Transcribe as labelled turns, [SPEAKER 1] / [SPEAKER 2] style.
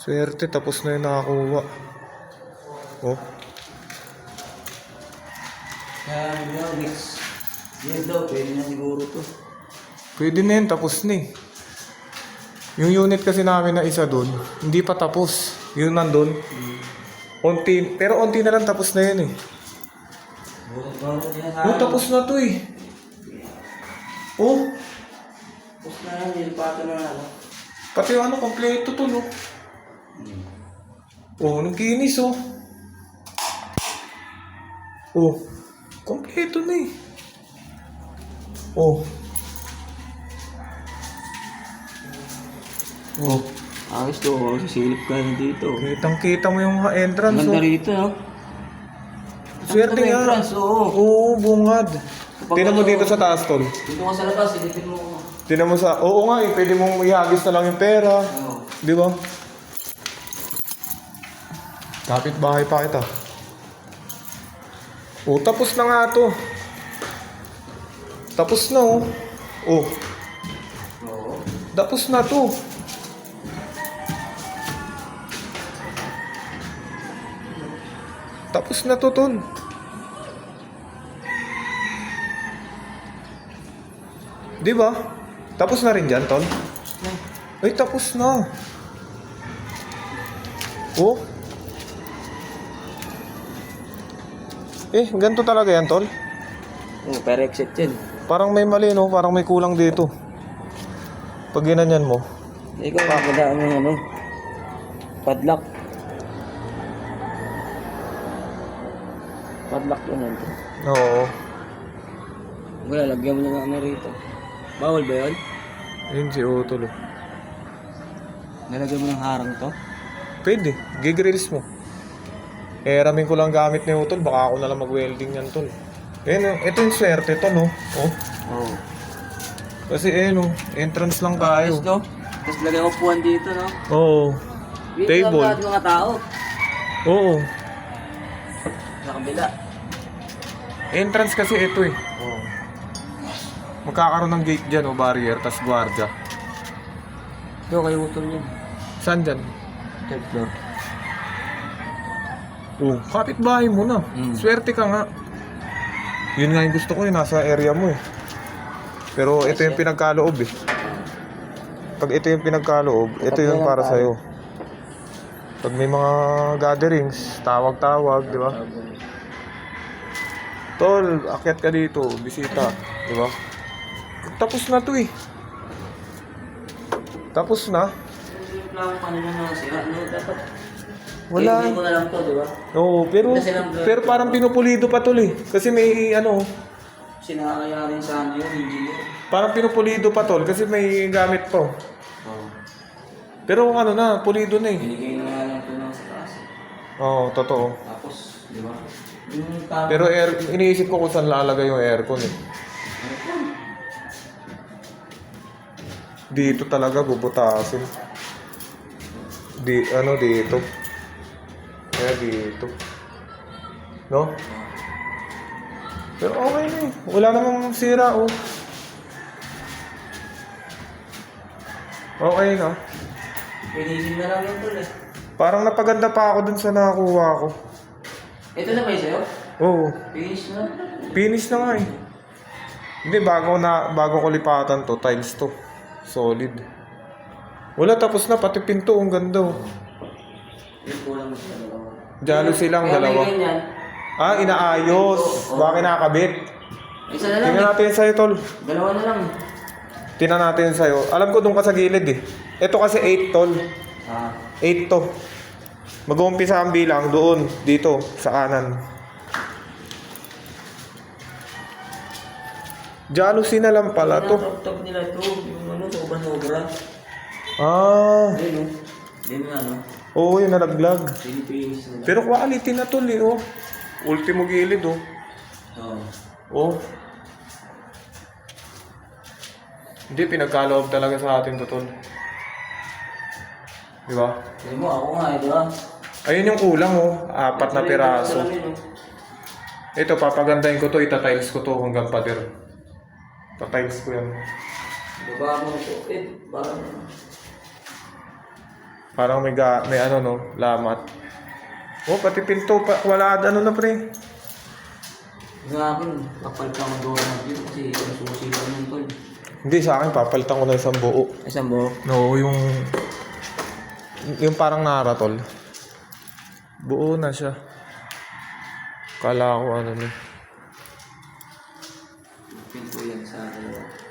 [SPEAKER 1] Swerte, tapos na yung nakakuha. Oh,
[SPEAKER 2] Kaya daw, next year daw, pwede na siguro to.
[SPEAKER 1] pwede na yun, tapos na eh. Yung unit kasi namin na isa doon, hindi pa tapos. Yun nandun. Unti, pero unti na lang tapos na yun eh. Oh, tapos na to eh. Oh,
[SPEAKER 2] Tapos na yan, nilipato na ano.
[SPEAKER 1] pati yung ano, kompleto to no. Oh, nagkinis oh. Oh, kompleto na eh. Oh. Oh,
[SPEAKER 2] Ayos to, oh, sisilip ka na dito.
[SPEAKER 1] kitang kita mo yung entrance
[SPEAKER 2] Ganda
[SPEAKER 1] oh.
[SPEAKER 2] rito, no?
[SPEAKER 1] Swerte
[SPEAKER 2] Ang
[SPEAKER 1] nga.
[SPEAKER 2] entrance, oo.
[SPEAKER 1] Oo, bungad.
[SPEAKER 2] Kapag
[SPEAKER 1] Tinan mo
[SPEAKER 2] ano-
[SPEAKER 1] dito sa taas, tol.
[SPEAKER 2] Dito ka sa labas, silipin mo.
[SPEAKER 1] Tinan mo sa... Oo nga eh, pwede mong ihagis na lang yung pera.
[SPEAKER 2] Oo.
[SPEAKER 1] Di ba? Kapit bahay pa kita. Oh, tapos na nga to. Tapos na oh. Oh, tapos na to. Tapos na to, tol. Di ba? Tapos na rin dyan, tol. Ay, tapos na. Oh. Eh, ganito talaga yan, tol.
[SPEAKER 2] Oh, pero exit yan.
[SPEAKER 1] Parang may mali, no? Parang may kulang dito. Pag ginanyan mo.
[SPEAKER 2] Ikaw, papadaan mo ano. Padlock. Padlock yun yan.
[SPEAKER 1] Oo.
[SPEAKER 2] Wala, lagyan mo ng ano rito. Bawal ba yun?
[SPEAKER 1] Yun si Utol. oh.
[SPEAKER 2] Nalagyan mo ng harang to?
[SPEAKER 1] Pwede. Gigrills mo. Eh, ramin ko lang gamit ni Utol. Baka ako na lang mag-welding yan, tol. Eh, no, ito yung swerte to, no? Oh.
[SPEAKER 2] Oo.
[SPEAKER 1] Kasi, eh, no, entrance lang tayo.
[SPEAKER 2] Tapos lagyan ko puwan dito, no?
[SPEAKER 1] Oo.
[SPEAKER 2] Dito
[SPEAKER 1] Table.
[SPEAKER 2] lang lahat mga tao.
[SPEAKER 1] Oo.
[SPEAKER 2] Sa kabila.
[SPEAKER 1] Entrance kasi ito eh.
[SPEAKER 2] Oo.
[SPEAKER 1] Magkakaroon ng gate dyan, o barrier, tas gwardiya.
[SPEAKER 2] Ito, kayo utol yun.
[SPEAKER 1] Saan dyan?
[SPEAKER 2] Third floor.
[SPEAKER 1] Oh, kapitbahay mo na.
[SPEAKER 2] Mm.
[SPEAKER 1] Swerte ka nga. Yun nga yung gusto ko eh, nasa area mo eh. Pero ito yung pinagkaloob eh. Pag ito yung pinagkaloob, ito yung para sa'yo. Pag may mga gatherings, tawag-tawag, di ba? Tol, akyat ka dito, bisita, di ba? Tapos na to eh. Tapos na.
[SPEAKER 2] Yung plano pa nila na sira? Dapat.
[SPEAKER 1] Wala.
[SPEAKER 2] Hindi ko na lang to, di ba?
[SPEAKER 1] Oo, pero,
[SPEAKER 2] Kasi lang-
[SPEAKER 1] pero parang pinupulido pa tol eh. Kasi may ano,
[SPEAKER 2] Sinakayarin sa ano yun, engineer.
[SPEAKER 1] Parang pinupulido pa tol kasi may gamit pa.
[SPEAKER 2] Oo.
[SPEAKER 1] Pero ano na, pulido na eh.
[SPEAKER 2] Binigay na nga lang ito ng sa taas.
[SPEAKER 1] Oo, totoo.
[SPEAKER 2] Tapos, di ba? Yung tama.
[SPEAKER 1] Pero air, iniisip ko kung saan lalagay yung aircon eh. Dito talaga bubutasin. Di, ano dito. Kaya dito. No? Pero okay na eh. Wala namang sira oh. Okay na.
[SPEAKER 2] Pinisin na lang yung tol eh.
[SPEAKER 1] Parang napaganda pa ako dun sa nakakuha ko.
[SPEAKER 2] Ito na ba yung sa'yo?
[SPEAKER 1] Oo.
[SPEAKER 2] Finish na.
[SPEAKER 1] Finish na nga eh. Hindi, bago na, bago ko lipatan to, tiles to. Solid. Wala, tapos na, pati pinto, ang ganda oh.
[SPEAKER 2] Yung kulang sa dalawa.
[SPEAKER 1] Jalo silang
[SPEAKER 2] Kaya may
[SPEAKER 1] dalawa.
[SPEAKER 2] ganyan.
[SPEAKER 1] Ah, inaayos. Baka kinakabit.
[SPEAKER 2] Isa na lang
[SPEAKER 1] Tingnan natin sa'yo, tol.
[SPEAKER 2] Dalawa na lang.
[SPEAKER 1] Tingnan natin sa'yo. Alam ko doon ka sa gilid eh. Ito kasi 8, tol.
[SPEAKER 2] Ah.
[SPEAKER 1] 8 to. Mag-uumpisa ang bilang doon, dito, sa kanan. Jealousy na lang pala to.
[SPEAKER 2] Top nila ito. Yung ano, sobra-sobra.
[SPEAKER 1] Ah,
[SPEAKER 2] Ayun o. Yun nga
[SPEAKER 1] oo, yung nalaglag. Pero quality na tol eh, oh. Ultimo gilid, oh.
[SPEAKER 2] Oo.
[SPEAKER 1] Oh. Hindi, pinagkaloob talaga sa atin to, tol. Di ba?
[SPEAKER 2] Sabi mo, ako nga eh, di ba?
[SPEAKER 1] Ayun yung kulang, oh. Apat na piraso.
[SPEAKER 2] Oh.
[SPEAKER 1] Ito, papagandahin ko to, itatiles ko to hanggang pader. Tatiles ko yan.
[SPEAKER 2] Baba mo ito. Eh, parang...
[SPEAKER 1] Parang may, ga, may ano no, lamat. Oh, pati pinto, pa, wala ano na pre.
[SPEAKER 2] Akin, kapal ka mag-gawa ng view kasi yung susi pa nun tol.
[SPEAKER 1] Hindi, sa akin, papalitan ko na isang buo.
[SPEAKER 2] Isang buo.
[SPEAKER 1] No, yung... Yung parang naratol. Buo na siya. Kala ko ano ni.